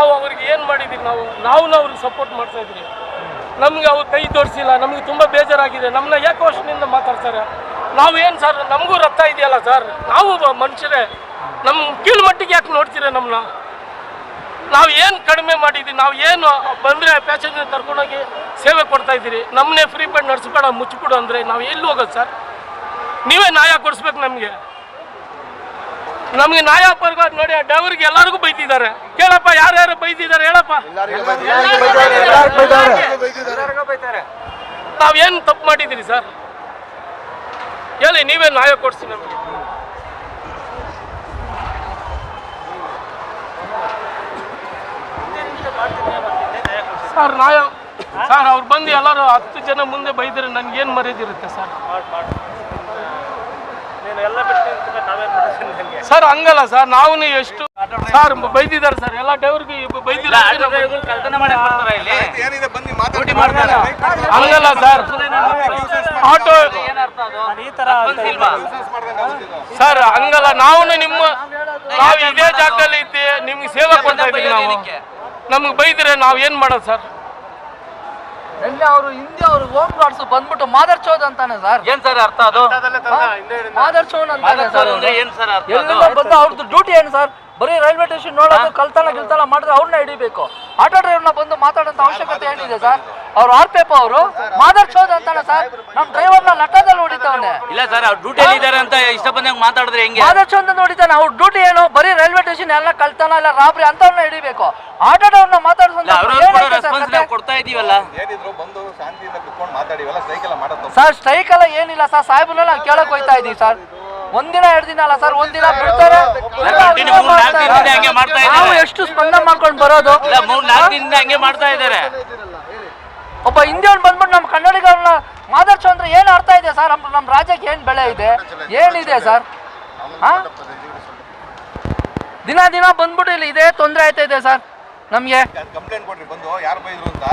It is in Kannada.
ನಾವು ಅವ್ರಿಗೆ ಏನು ಮಾಡಿದ್ದೀವಿ ನಾವು ನಾವು ಅವ್ರಿಗೆ ಸಪೋರ್ಟ್ ಮಾಡ್ತಾ ಇದ್ರಿ ನಮ್ಗೆ ಅವ್ರು ಕೈ ತೋರಿಸಿಲ್ಲ, ನಮಗೆ ತುಂಬ ಬೇಜಾರಾಗಿದೆ ನಮ್ಮನ್ನ ಯಾಕೆ ವರ್ಷದಿಂದ ಮಾತಾಡ್ತಾರೆ? ನಾವು ಏನು ಸರ್, ನಮಗೂ ರಕ್ತ ಇದೆಯಲ್ಲ ಸರ್? ನಾವು ಮನುಷ್ಯರೇ ನಮ್ಮ ಕೀಳು ಮಟ್ಟಿಗೆ ಯಾಕೆ ನೋಡ್ತೀರ ನಮ್ಮನ್ನ ನಾವು ಏನು ಕಡಿಮೆ ಮಾಡಿದ್ದೀವಿ ನಾವು ಏನು ಬಂದರೆ ಪ್ಯಾಸೆಂಜರ್ ಕರ್ಕೊಂಡೋಗಿ ಸೇವೆ ಕೊಡ್ತಾ ಇದ್ದೀರಿ. ನಮ್ಮನ್ನೇ ಫ್ರೀ ಪೇಡ್ ನಡೆಸ್ಬೇಡ ಮುಚ್ಚಿಬಿಡು ಅಂದರೆ ನಾವು ಎಲ್ಲಿ ಹೋಗೋದು ಸರ್? ನೀವೇ ನ್ಯಾಯ ಕೊಡಿಸ್ಬೇಕು ನಮಗೆ. ನಮಗೆ ನ್ಯಾಯ ಪರ್ಗ ನೋಡಿ ಆ ಡ್ರೈವರ್ಗೆ ಎಲ್ಲರಿಗೂ ಬೈತಿದ್ದಾರೆ. ಕೇಳಪ್ಪ, ಯಾರ್ಯಾರು ಬೈತಿದ್ದಾರೆ ಹೇಳಪ್ಪ. ನಾವೇನ್ ತಪ್ಪು ಮಾಡಿದ್ದೀರಿ ಸರ್? ಹೇಳಿ ನೀವೇನು ನ್ಯಾಯ ಕೊಡಿಸಿ ನಮಗೆ. ಸರ್, ನ್ಯಾಯ ಸರ್, ಅವ್ರು ಬಂದು ಎಲ್ಲರೂ ಹತ್ತು ಜನ ಮುಂದೆ ಬೈದರೆ ನನ್ಗೇನು ಮರ್ಯಾದಿರುತ್ತೆ ಸರ್? ಸರ್ ಹಂಗಲ್ಲ ಸರ್ ನಾವು ಎಷ್ಟು ಸರ್ ಬೈದಿದ್ದಾರೆ ಸರ್ ಎಲ್ಲ ಡ್ರೈವರ್ಗೂ ಬೈದಿಲ್ಲ ಏನಿದೆ ಬನ್ನಿ ಮಾತಾಡಿ. ಹಂಗಲ್ಲ ಸರ್. Auto sir. ಹಂಗಲ್ಲ ನಾವು ನಿಮ್ಮ ನಾವು ಇದೇ ಜಾಗದಲ್ಲಿ ಇದ್ದೀವಿ ನಿಮ್ಗೆ ಸೇವೆ ಕೊಡ್ತಾ ಇದ್ದೀವಿ ನಾವು ನಮ್ಗೆ ಬೈದ್ರೆ ನಾವು ಏನು ಮಾಡೋದು ಸರ್? ನಿನ್ನೆ ಅವರು ಹಿಂದೆ ಅವರು ಹೋಮ್ ಗಾರ್ಡ್ಸ್ ಬಂದ್ಬಿಟ್ಟು ಮಾದರ್ ಚೌದ್ ಅಂತಾನೆ ಸರ್ ಏನ್ ಸರ್ ಅರ್ಥ ಅದು? ಮಾದರ್ ಚೌನ್ ಅಂತಾನೆ ಸರ್ ಅಂದ್ರೆ ಏನ್ ಸರ್ ಅರ್ಥ ಅದು? ಎಲ್ಲಿಂದ ಬಂದು ಅವ್ರದ್ದು ಡ್ಯೂಟಿ ಏನು ಸರ್ ಬರೀ ರೈಲ್ವೆ ಸ್ಟೇಷನ್ ನೋಡೋದು ಕಲ್ತನ ಗಿಲ್ತನ ಮಾಡಿದ್ರೆ ಅವ್ರನ್ನ ಹಿಡಿಬೇಕು. ಆಟೋ ಡ್ರೈವರ್ನ ಬಂದು ಮಾತಾಡೋಂತ ಅವಶ್ಯಕತೆ ಏನಿದೆ ಸರ್ ಅವ್ರು ಆರ್ ಪೇಪ ಅವರು? ಮಾದರ್ ಚೌದ್ ಅಂತಾನೆ ಸರ್ ನಮ್ಮ ಡ್ರೈವರ್ನ ಲಟ್ಟದಲ್ಲಿ ಹೊಡಿತಾವನೆ. ಇಲ್ಲ ಸರ್ ಅವ್ರು ಡ್ಯೂಟಿಯಲ್ಲಿ ಇದಾರೆ ಅಂತ ಇಷ್ಟ ಬಂದಂಗೆ ಮಾತಾಡಿದ್ರೆ ಹೆಂಗೆ? ಮಾದರ್ ಚೌದ್ ಅಂತ ಹೊಡಿತಾನೆ ಅವ್ರ ಡ್ಯೂಟಿ ಏನು? ಬರೀ ರೈಲ್ವೆ ಸ್ಟೇಷನ್ ಎಲ್ಲ ಕಲ್ತಾನ ಇಲ್ಲ ರಾಬ್ರಿ ಅಂತವ್ರನ್ನ ಹಿಡಿಬೇಕು. ಆಟೋ ಡ್ರೈವರ್ನ ಮಾತಾಡ್ಸೋ ಇದೀವಲ್ಲ? ಏನಿದ್ರು ಬಂದು ಶಾಂತಿಯಿಂದ ಕುತ್ಕೊಂಡು ಮಾತಾಡಿ ಇವೆಲ್ಲ ಸ್ಟ್ರೈಕ್ ಎಲ್ಲ ಮಾಡೋದು ಸರ್ ಸ್ಟ್ರೈಕ್ ಎಲ್ಲ ಏನಿಲ್ಲ ಸರ್ ಸಾಹೇಬ್ರನ್ನ ನಾನು ಕೇಳಕ್ ಹೋಯ್ತಾ ಇದೀವಿ ಸರ್. ಒಂದಿನ ಎರಡು ದಿನ ಅಲ್ಲ ಸರ್ ಒಂದಿನ ಬಿಡ್ತಾರೆ. ನಾವು ಎಷ್ಟು ಸ್ಪಂದನೆ ಮಾಡ್ಕೊಂಡು ಬರೋದು? ಹಂಗೆ ಮಾಡ್ತಾ ಇದ್ದಾರೆ. ಒಬ್ಬ ಹಿಂದಿಯವ್ರು ಬಂದ್ಬಿಟ್ಟು ನಮ್ಮ ಕನ್ನಡಿಗರನ್ನ ಮಾದರ್ಚು ಅಂದ್ರೆ ಏನು ಅರ್ಥ ಇದೆ ಸರ್? ನಮ್ಮ ನಮ್ಮ ರಾಜ್ಯಕ್ಕೆ ಏನು ಬೆಳೆ ಇದೆ? ಏನಿದೆ ಸರ್? ಹಾಂ? ದಿನ ದಿನ ಬಂದ್ಬಿಟ್ಟು ಇಲ್ಲಿ ಇದೇ ತೊಂದರೆ ಆಯ್ತಾ ಇದೆ ಸರ್? ನಮಗೆ? ಕಂಪ್ಲೇಂಟ್ ಕೊಡ್ರಿ ಬಂದು ಯಾರು ಬೈದ್ರು ಅಂತ.